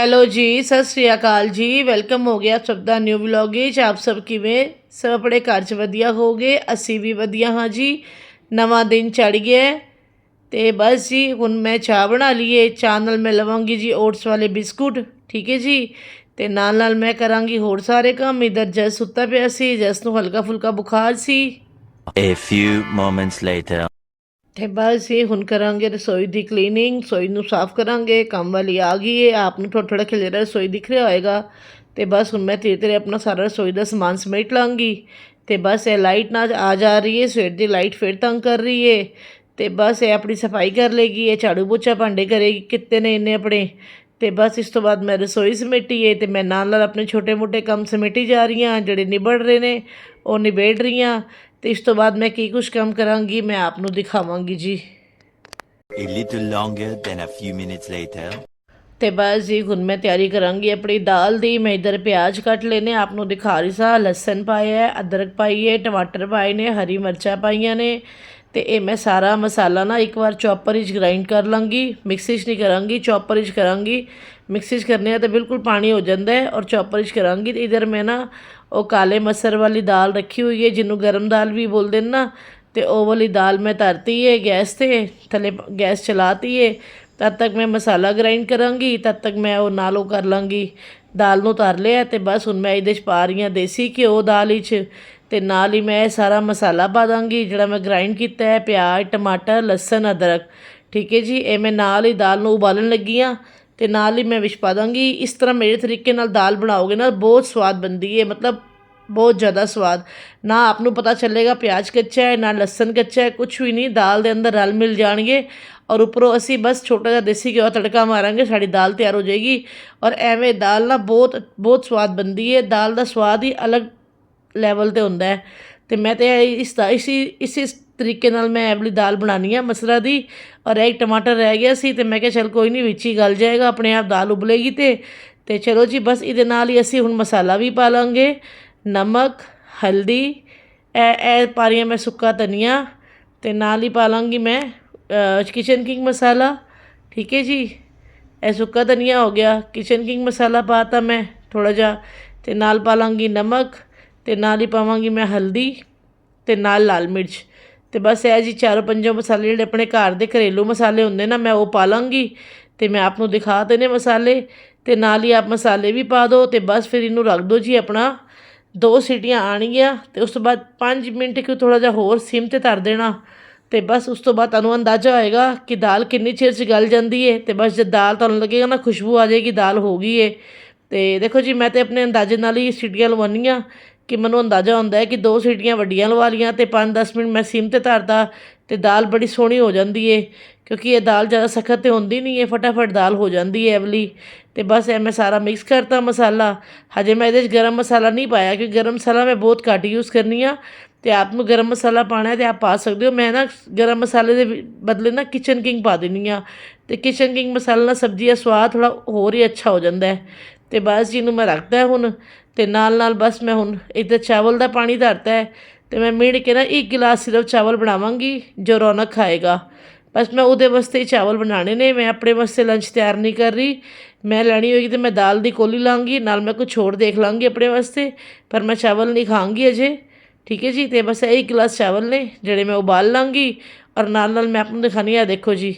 Hello ਜੀ, ਸਤਿ ਸ੍ਰੀ ਅਕਾਲ ਜੀ। Welcome ਹੋ ਗਿਆ ਸਭ ਦਾ ਨਿਊ ਵਲੌਗ ਵਿੱਚ। ਆਪ ਸਭ ਕਿਵੇਂ? ਸਭ ਆਪਣੇ ਘਰ 'ਚ ਵਧੀਆ ਹੋਗੇ? ਅਸੀਂ ਵੀ ਵਧੀਆ ਹਾਂ ਜੀ। ਨਵਾਂ ਦਿਨ ਚੜ ਗਿਆ ਹੈ। ਤੇ ਬਸ ਜੀ, ਹੁਣ ਮੈਂ ਚਾਹ ਬਣਾ ਲਈਏ। ਚਾਹ ਨਾਲ ਮੈਂ ਲਵਾਂਗੀ ਜੀ ਓਟਸ ਵਾਲੇ ਬਿਸਕੁਟ, ਠੀਕ ਹੈ ਜੀ? ਤੇ ਨਾਲ ਨਾਲ ਮੈਂ ਕਰਾਂਗੀ ਹੋਰ ਸਾਰੇ ਕੰਮ। ਇਧਰ ਜਸ ਸੁੱਤਾ ਪਿਆ ਸੀ। ਜਸ ਨੂੰ ਹਲਕਾ ਫੁਲਕਾ ਬੁਖਾਰ ਸੀ। A few moments later. ਤੇ ਬਸ ਇਹ ਹੁਣ ਕਰਾਂਗੇ ਰਸੋਈ ਦੀ ਕਲੀਨਿੰਗ, ਰਸੋਈ ਨੂੰ ਸਾਫ਼ ਕਰਾਂਗੇ, ਕੰਮ ਵਾਲੀ ਆ ਗਈ ਹੈ ਆਪ ਨੂੰ ਥੋੜਾ ਥੋੜਾ ਖਿਲੇਰਾ ਰਸੋਈ ਦਿਖ ਰਿਹਾ ਹੋਏਗਾ। ਤੇ ਬਸ ਹੁਣ ਮੈਂ ਧੀਰੇ ਧੀਰੇ ਆਪਣਾ ਸਾਰਾ ਰਸੋਈ ਦਾ ਸਮਾਨ ਸਮੇਟ ਲਾਂਗੀ। ਤੇ ਬਸ ਇਹ ਲਾਈਟ ਨਾ ਆ ਜਾ ਰਹੀ ਹੈ ਸਵੇਰ ਦੀ ਲਾਈਟ ਫਿਰ ਤੰਗ ਕਰ ਰਹੀ ਹੈ ਤੇ ਬਸ ਇਹ ਆਪਣੀ ਸਫ਼ਾਈ ਕਰ ਲੇਗੀ ਇਹ ਝਾੜੂ ਪੋਚਾ ਭਾਂਡੇ ਕਰੇਗੀ, ਕਿਤੇ ਨੇ ਇੰਨੇ ਆਪਣੇ। ਤੇ ਬਸ ਇਸ ਤੋਂ ਬਾਅਦ ਮੈਂ ਰਸੋਈ ਸਮੇਟੀ ਹੈ ਤੇ ਮੈਂ ਨਾਲ ਨਾਲ ਆਪਣੇ ਛੋਟੇ ਮੋਟੇ ਕੰਮ ਸਮੇਟੀ ਜਾ ਰਹੀ ਹਾਂ ਜਿਹੜੇ ਨਿਬੜ ਰਹੇ ਨੇ, ਉਹ ਨਿਬੇੜ ਰਹੀ ਹਾਂ ਤੇ ਇਸ ਤੋਂ ਬਾਅਦ ਮੈਂ ਕੀ ਕੁਝ ਕੰਮ ਕਰਾਂਗੀ ਮੈਂ ਆਪ ਨੂੰ ਦਿਖਾਵਾਂਗੀ ਜੀ। A little longer than a few minutes later. ਤੇ ਬਸ ਜੀ ਹੁਣ ਮੈਂ ਤਿਆਰੀ ਕਰਾਂਗੀ ਆਪਣੀ ਦਾਲ ਦੀ। ਮੈਂ ਇਧਰ ਪਿਆਜ਼ ਕੱਟ ਲੈਨੇ ਆਪ ਨੂੰ ਦਿਖਾ ਰਹੀ ਸਾਂ। ਲਸਣ ਪਾਇਆ ਹੈ ਅਦਰਕ ਪਾਈ ਹੈ ਟਮਾਟਰ ਪਾਏ ਨੇ ਹਰੀ ਮਿਰਚਾਂ ਪਾਈਆਂ ਨੇ। ਤੇ ਇਹ ਮੈਂ ਸਾਰਾ ਮਸਾਲਾ ਨਾ ਇੱਕ ਵਾਰ ਚੌਪਰ ਵਿੱਚ ਗ੍ਰਾਈਂਡ ਕਰ ਲਾਂਗੀ। ਮਿਕਸੀ 'ਚ ਨਹੀਂ ਕਰਾਂਗੀ ਚੌਪਰ ਵਿੱਚ ਕਰਾਂਗੀ। ਮਿਕਸੀ 'ਚ ਕਰਨੇ ਆ ਤਾਂ ਬਿਲਕੁਲ ਪਾਣੀ ਹੋ ਜਾਂਦਾ ਹੈ ਔਰ ਚੌਪਰ ਵਿੱਚ ਕਰਾਂਗੀ ਤੇ ਇਧਰ ਮੈਂ ਨਾ ਉਹ ਕਾਲੇ ਮਸਰ ਵਾਲੀ ਦਾਲ ਰੱਖੀ ਹੋਈ ਹੈ, ਜਿਹਨੂੰ ਗਰਮ ਦਾਲ ਵੀ ਬੋਲਦੇ ਨੇ ਨਾ, ਤੇ ਉਹ ਵਾਲੀ ਦਾਲ ਮੈਂ ਧਰਤੀ ਹੈ ਗੈਸ ਤੇ, ਥੱਲੇ ਗੈਸ ਚਲਾਤੀ ਹੈ ਤਦ ਤੱਕ ਮੈਂ ਮਸਾਲਾ ਗ੍ਰਾਈਂਡ ਕਰਾਂਗੀ, ਤਦ ਤੱਕ ਮੈਂ ਉਹ ਨਾਲ ਉਹ ਕਰ ਲਾਂਗੀ। ਦਾਲ ਨੂੰ ਧਰ ਲਿਆ ਤੇ ਬਸ ਹੁਣ ਮੈਂ ਇਹਦੇ 'ਚ ਪਾ ਰਹੀ ਹਾਂ ਦੇਸੀ ਘਿਓ ਦਾਲ ਵਿੱਚ, ਤੇ ਨਾਲ ਹੀ ਮੈਂ ਇਹ ਸਾਰਾ ਮਸਾਲਾ ਪਾ ਦਾਂਗੀ, ਜਿਹੜਾ ਮੈਂ ਗ੍ਰਾਈਂਡ ਕੀਤਾ ਹੈ, ਪਿਆਜ਼, ਟਮਾਟਰ, ਲਸਣ, ਅਦਰਕ। ਠੀਕ ਹੈ ਜੀ, ਇਹ ਮੈਂ ਨਾਲ ਹੀ ਦਾਲ ਨੂੰ ਉਬਾਲਣ ਲੱਗੀ ਹਾਂ ਤੇ ਨਾਲ ਹੀ ਮੈਂ ਵਿੱਚ ਪਾ ਦਾਂਗੀ। ਇਸ ਤਰ੍ਹਾਂ ਮੇਰੇ ਤਰੀਕੇ ਨਾਲ ਦਾਲ ਬਣਾਓਗੇ ਨਾ, ਬਹੁਤ ਸਵਾਦ ਬਣਦੀ ਹੈ ਮਤਲਬ ਬਹੁਤ ਜ਼ਿਆਦਾ ਸਵਾਦ। ਨਾ ਆਪ ਨੂੰ ਪਤਾ ਚੱਲੇਗਾ ਪਿਆਜ਼ ਕੱਚਾ ਹੈ, ਨਾ ਲਸਣ ਕੱਚਾ ਹੈ ਕੁਝ ਵੀ ਨਹੀਂ, ਦਾਲ ਦੇ ਅੰਦਰ ਰਲ ਮਿਲ ਜਾਣਗੇ। ਔਰ ਉੱਪਰੋਂ ਅਸੀਂ ਬਸ ਛੋਟਾ ਜਿਹਾ ਦੇਸੀ ਘਿਓ ਦਾ ਤੜਕਾ ਮਾਰਾਂਗੇ, ਸਾਡੀ ਦਾਲ ਤਿਆਰ ਹੋ ਜਾਏਗੀ। ਔਰ ਐਵੇਂ ਦਾਲ ਨਾ ਬਹੁਤ ਬਹੁਤ ਸਵਾਦ ਬਣਦੀ ਹੈ ਦਾਲ ਦਾ ਸਵਾਦ ਹੀ ਅਲੱਗ ਲੈਵਲ ਤੇ ਹੁੰਦਾ ਹੈ। ਤੇ ਮੈਂ ਤੇ ਇਸ ਦਾ ਇਸੀ, ਇਸੇ ਤਰੀਕੇ ਨਾਲ ਮੈਂ ਇਹ ਵਾਲੀ ਦਾਲ ਬਣਾਉਣੀ ਆ ਮਸਰਾ ਦੀ ਔਰ ਇੱਕ ਟਮਾਟਰ ਰਹਿ ਗਿਆ ਸੀ ਤੇ ਮੈਂ ਕਿਹਾ ਚਲ ਕੋਈ ਨਹੀਂ ਵਿੱਚ ਹੀ ਗਲ ਜਾਏਗਾ, ਆਪਣੇ ਆਪ ਦਾਲ ਉਬਲੇਗੀ ਤੇ ਤੇ ਚਲੋ ਜੀ ਬਸ ਇਹਦੇ ਨਾਲ ਹੀ ਅਸੀਂ ਹੁਣ ਮਸਾਲਾ ਵੀ ਪਾ ਲਾਂਗੇ, ਨਮਕ, ਹਲਦੀ, ਇਹ ਇਹ ਪਾ ਰਹੀ ਹਾਂ ਮੈਂ ਸੁੱਕਾ ਧਨੀਆ ਤੇ ਨਾਲ ਹੀ ਪਾ ਲਾਂਗੀ ਮੈਂ ਕਿਚਨ ਕਿੰਗ ਮਸਾਲਾ, ਠੀਕ ਹੈ ਜੀ? ਇਹ ਸੁੱਕਾ ਧਨੀਆ ਹੋ ਗਿਆ ਕਿਚਨ ਕਿੰਗ ਮਸਾਲਾ ਪਾਤਾ ਮੈਂ ਥੋੜਾ ਜਿਹਾ ਤੇ ਨਾਲ ਪਾ ਲਾਂਗੀ ਨਮਕ ਤੇ ਨਾਲ ਹੀ ਪਾਵਾਂਗੀ ਮੈਂ ਹਲਦੀ ਤੇ ਨਾਲ ਲਾਲ ਮਿਰਚ। ਤੇ ਬਸ ਇਹ ਜੀ ਚਾਰੋਂ ਪੰਜੋਂ ਮਸਾਲੇ ਜਿਹੜੇ ਆਪਣੇ ਘਰ ਦੇ ਘਰੇਲੂ ਮਸਾਲੇ ਹੁੰਦੇ ਨਾ, ਮੈਂ ਉਹ ਪਾ ਲਾਂਗੀ ਤੇ ਮੈਂ ਆਪ ਨੂੰ ਦਿਖਾ ਦੇਣੇ ਮਸਾਲੇ ਤੇ ਨਾਲ ਹੀ ਆਪ ਮਸਾਲੇ ਵੀ ਪਾ ਦਿਓ ਤੇ ਬਸ ਫਿਰ ਇਹਨੂੰ ਰੱਖ ਦਿਓ ਜੀ ਆਪਣਾ। ਦੋ ਸੀਟੀਆਂ ਆਣਗੀਆਂ ਤੇ ਉਸ ਤੋਂ ਬਾਅਦ 5 ਮਿੰਟ ਕਿਉਂ ਥੋੜਾ ਜਿਹਾ ਹੋਰ ਸਿਮ ਤੇ ਧਰ ਦੇਣਾ ਤੇ ਬਸ ਉਸ ਤੋਂ ਬਾਅਦ ਤੁਹਾਨੂੰ ਅੰਦਾਜ਼ਾ ਹੋਏਗਾ ਕਿ ਦਾਲ ਕਿੰਨੀ ਚਿਰ 'ਚ ਗਲ ਜਾਂਦੀ ਹੈ ਤੇ ਬਸ ਜਦ ਦਾਲ ਤੁਹਾਨੂੰ ਲੱਗੇਗਾ ਨਾ ਖੁਸ਼ਬੂ ਆ ਜਾਏਗੀ, ਦਾਲ ਹੋ ਗਈ ਹੈ ਤੇ ਦੇਖੋ ਜੀ, ਮੈਂ ਤੇ ਆਪਣੇ ਅੰਦਾਜ਼ੇ ਨਾਲ ਹੀ ਸੀਟੀਆਂ ਲਵਾਉਣੀਆਂ ਕਿ ਮੈਨੂੰ ਅੰਦਾਜ਼ਾ ਹੁੰਦਾ ਹੈ ਕਿ ਦੋ ਸੀਟੀਆਂ ਵੱਡੀਆਂ ਲਵਾ ਲੀਆਂ ਤੇ 5-10 ਮਿੰਟ ਮੈਂ ਸਿਮ ਤੇ ਧਰਦਾ ਤੇ ਦਾਲ ਬੜੀ ਸੋਹਣੀ ਹੋ ਜਾਂਦੀ ਏ, ਕਿਉਂਕਿ ਇਹ ਦਾਲ ਜ਼ਿਆਦਾ ਸਖਤ ਤੇ ਹੁੰਦੀ ਨਹੀਂ ਹੈ ਫਟਾਫਟ ਦਾਲ ਹੋ ਜਾਂਦੀ ਹੈ ਅਵਲੀ ਤੇ ਬਸ ਇਹ ਮੈਂ ਸਾਰਾ ਮਿਕਸ ਕਰਤਾ ਮਸਾਲਾ। ਹਜੇ ਮੈਂ ਇਹਦੇ 'ਚ ਗਰਮ ਮਸਾਲਾ ਨਹੀਂ ਪਾਇਆ, ਕਿਉਂਕਿ ਗਰਮ ਮਸਾਲਾ ਮੈਂ ਬਹੁਤ ਘੱਟ ਯੂਜ਼ ਕਰਨੀ ਆ ਤੇ ਆਪ ਨੂੰ ਗਰਮ ਮਸਾਲਾ ਪਾਣਾ ਹੈ ਤੇ ਆਪ ਪਾ ਸਕਦੇ ਹੋ। ਮੈਂ ਨਾ ਗਰਮ ਮਸਾਲੇ ਦੇ ਬਦਲੇ ਨਾ ਕਿਚਨ ਕਿੰਗ ਪਾ ਦਿੰਨੀ ਆ ਤੇ ਕਿਚਨ ਕਿੰਗ ਮਸਾਲਾ ਨਾਲ ਸਬਜ਼ੀ ਦਾ ਸਵਾਦ ਥੋੜਾ ਹੋਰ ਹੀ ਅੱਛਾ ਹੋ ਜਾਂਦਾ ਹੈ। ਤੇ ਬਸ ਜੀ ਨੂੰ ਮੈਂ ਰੱਖਦਾ ਹੁਣ ਤੇ ਨਾਲ ਨਾਲ ਬਸ ਮੈਂ ਹੁਣ ਇੱਧਰ ਚਾਵਲ ਦਾ ਪਾਣੀ ਧਰਤਾ ਹੈ ਤੇ ਮੈਂ ਮਿਣ ਕੇ ਨਾ ਇੱਕ ਗਿਲਾਸ ਸਿਰਫ ਚਾਵਲ ਬਣਾਵਾਂਗੀ, ਜੋ ਰੌਣਕ ਖਾਏਗਾ। ਬਸ ਮੈਂ ਉਹਦੇ ਵਾਸਤੇ ਹੀ ਚਾਵਲ ਬਣਾਉਣੇ ਨੇ, ਮੈਂ ਆਪਣੇ ਵਾਸਤੇ ਲੰਚ ਤਿਆਰ ਨਹੀਂ ਕਰ ਰਹੀ। ਮੈਂ ਲੈਣੀ ਹੋਏਗੀ ਤੇ ਮੈਂ ਦਾਲ ਦੀ ਕੋਲੀ ਲਾਂਗੀ, ਨਾਲ ਮੈਂ ਕੁਝ ਹੋਰ ਦੇਖ ਲਾਂਗੀ ਆਪਣੇ ਵਾਸਤੇ, ਪਰ ਮੈਂ ਚਾਵਲ ਨਹੀਂ ਖਾਂਗੀ ਅਜੇ। ਠੀਕ ਹੈ ਜੀ? ਤੇ ਬਸ ਇਹ ਇੱਕ ਗਲਾਸ ਚਾਵਲ ਨੇ, ਜਿਹੜੇ ਮੈਂ ਉਬਾਲ ਲਾਂਗੀ, ਔਰ ਨਾਲ ਨਾਲ ਮੈਂ ਆਪ ਨੂੰ ਦਿਖਾਣੀ ਆ ਦੇਖੋ ਜੀ।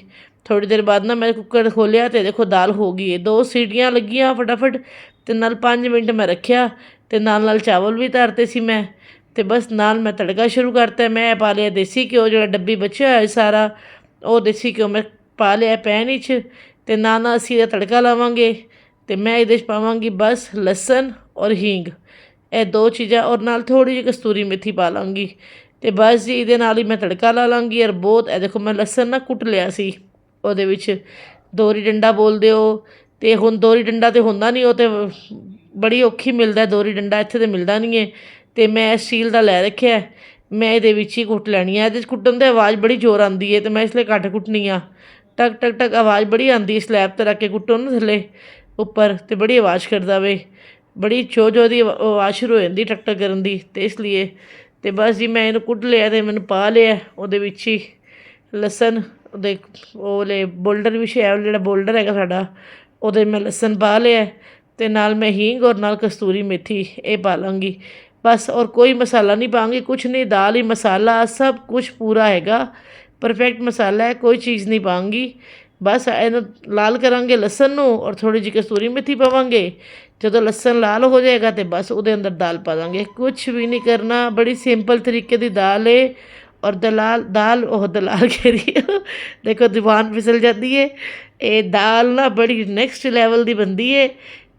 ਥੋੜੀ ਦੇਰ ਬਾਅਦ ਨਾ ਮੈਂ ਕੁੱਕਰ ਖੋਲਿਆ ਤੇ ਦੇਖੋ ਦਾਲ ਹੋ ਗਈ ਹੈ ਦੋ ਸੀਟੀਆਂ ਲੱਗੀਆਂ ਫਟਾਫਟ ਅਤੇ ਨਾਲ ਪੰਜ ਮਿੰਟ ਮੈਂ ਰੱਖਿਆ ਅਤੇ ਨਾਲ ਨਾਲ ਚਾਵਲ ਵੀ ਧਰਤੇ ਸੀ ਮੈਂ ਅਤੇ ਬਸ ਨਾਲ ਮੈਂ ਤੜਕਾ ਸ਼ੁਰੂ ਕਰਤਾ। ਮੈਂ ਪਾ ਲਿਆ ਦੇਸੀ ਘਿਓ ਜਿਹੜਾ ਡੱਬੀ ਬਚਿਆ ਹੋਇਆ ਸਾਰਾ, ਉਹ ਦੇਸੀ ਘਿਓ ਮੈਂ ਪਾ ਲਿਆ ਪੈਨ ਵਿੱਚ ਤੇ ਨਾਲ ਨਾਲ ਅਸੀਂ ਇਹਦਾ ਤੜਕਾ ਲਾਵਾਂਗੇ ਅਤੇ ਮੈਂ ਇਹਦੇ 'ਚ ਪਾਵਾਂਗੀ ਬਸ ਲਸਣ ਔਰ ਹੀਂਗ। ਇਹ ਦੋ ਚੀਜ਼ਾਂ ਔਰ ਨਾਲ ਥੋੜੀ ਜਿਹੀ ਕਸਤੂਰੀ ਮੇਥੀ ਪਾ ਲਾਂਗੀ ਤੇ ਬਸ ਜੀ ਇਹਦੇ ਨਾਲ ਹੀ ਮੈਂ ਤੜਕਾ ਲਾ ਲਾਂਗੀ ਔਰ ਬਹੁਤ, ਇਹ ਦੇਖੋ ਮੈਂ ਲਸਣ ਨਾ ਕੁੱਟ ਲਿਆ ਸੀ। ਉਹਦੇ ਵਿੱਚ ਦੋਹਰੀ ਡੰਡਾ ਬੋਲਦੇ ਹੋ ਅਤੇ ਹੁਣ ਦੋਹਰੀ ਡੰਡਾ ਤਾਂ ਹੁੰਦਾ ਨਹੀਂ, ਉਹ ਤਾਂ ਬੜੀ ਔਖੀ ਮਿਲਦਾ ਦੋਹਰੀ ਡੰਡਾ ਇੱਥੇ ਤਾਂ ਮਿਲਦਾ ਨਹੀਂ ਹੈ। ਅਤੇ ਮੈਂ ਸਟੀਲ ਦਾ ਲੈ ਰੱਖਿਆ ਮੈਂ ਇਹਦੇ ਵਿੱਚ ਹੀ ਕੁੱਟ ਲੈਣੀ ਹੈ। ਇਹਦੇ 'ਚ ਕੁੱਟਣ ਦੀ ਆਵਾਜ਼ ਬੜੀ ਜ਼ੋਰ ਆਉਂਦੀ ਹੈ ਅਤੇ ਮੈਂ ਇਸ ਲਈ ਘੱਟ ਕੁੱਟਣੀ ਆ। ਟਕ ਟਕ ਟਕ ਆਵਾਜ਼ ਬੜੀ ਆਉਂਦੀ ਸਲੈਬ ਤੇ ਰੱਖ ਕੇ ਕੁੱਟੋ ਨਾ ਥੱਲੇ ਉੱਪਰ ਅਤੇ ਬੜੀ ਆਵਾਜ਼ ਕਰਦਾ ਵੇ। ਬੜੀ ਚੋ ਜੋ ਦੀ ਆਵਾ- ਆਵਾਜ਼ ਸ਼ੁਰੂ ਹੋ ਜਾਂਦੀ ਟਕ ਟਕ ਕਰਨ ਦੀ ਤੇ ਇਸ ਲਈ ਤੇ ਬਸ ਜੀ ਮੈਂ ਇਹਨੂੰ ਕੁੱਟ ਲਿਆ ਤੇ ਮੈਨੂੰ ਪਾ ਲਿਆ ਉਹਦੇ ਵਿੱਚ ਹੀ ਲਸਣ। ਉਹਦੇ ਉਹਲੇ ਬੋਲਡਰ ਵੀ ਸ਼ੈ ਜਿਹੜਾ ਬੋਲਡਰ ਹੈਗਾ ਸਾਡਾ, ਉਹਦੇ ਮੈਂ ਲਸਣ ਪਾ ਲਿਆ ਤੇ ਨਾਲ ਮੈਂ ਹੀਂਗ ਔਰ ਨਾਲ ਕਸਤੂਰੀ ਮੇਥੀ ਇਹ ਪਾ ਲਾਂਗੀ। ਬਸ ਔਰ ਕੋਈ ਮਸਾਲਾ ਨਹੀਂ ਪਾਵਾਂਗੀ, ਕੁਛ ਨਹੀਂ, ਦਾਲ ਹੀ ਮਸਾਲਾ, ਸਭ ਕੁਝ ਪੂਰਾ ਹੈਗਾ ਪਰਫੈਕਟ ਮਸਾਲਾ ਹੈ, ਕੋਈ ਚੀਜ਼ ਨਹੀਂ ਪਾਵਾਂਗੀ। ਬਸ ਇਹਨੂੰ ਲਾਲ ਕਰਾਂਗੇ ਲਸਣ ਨੂੰ ਔਰ ਥੋੜੀ ਜਿਹੀ ਕਸਤੂਰੀ ਮੇਥੀ ਪਾਵਾਂਗੇ। ਜਦੋਂ ਲਸਣ ਲਾਲ ਹੋ ਜਾਏਗਾ ਤੇ ਬਸ ਉਹਦੇ ਅੰਦਰ ਦਾਲ ਪਾ ਦਾਂਗੇ। ਕੁਝ ਵੀ ਨਹੀਂ ਕਰਨਾ, ਬੜੀ ਸਿੰਪਲ ਤਰੀਕੇ ਦੀ ਦਾਲ ਏ। ਔਰ ਦਲਾਲ, ਦਾਲ ਉਹ ਦਲਾਲ ਕਹਿ ਰਹੀ ਦੇਖੋ, ਦੀਵਾਨ ਫਿਸਲ ਜਾਂਦੀ ਹੈ। ਇਹ ਦਾਲ ਨਾ ਬੜੀ ਨੈਕਸਟ ਲੈਵਲ ਦੀ ਬੰਦੀ ਹੈ।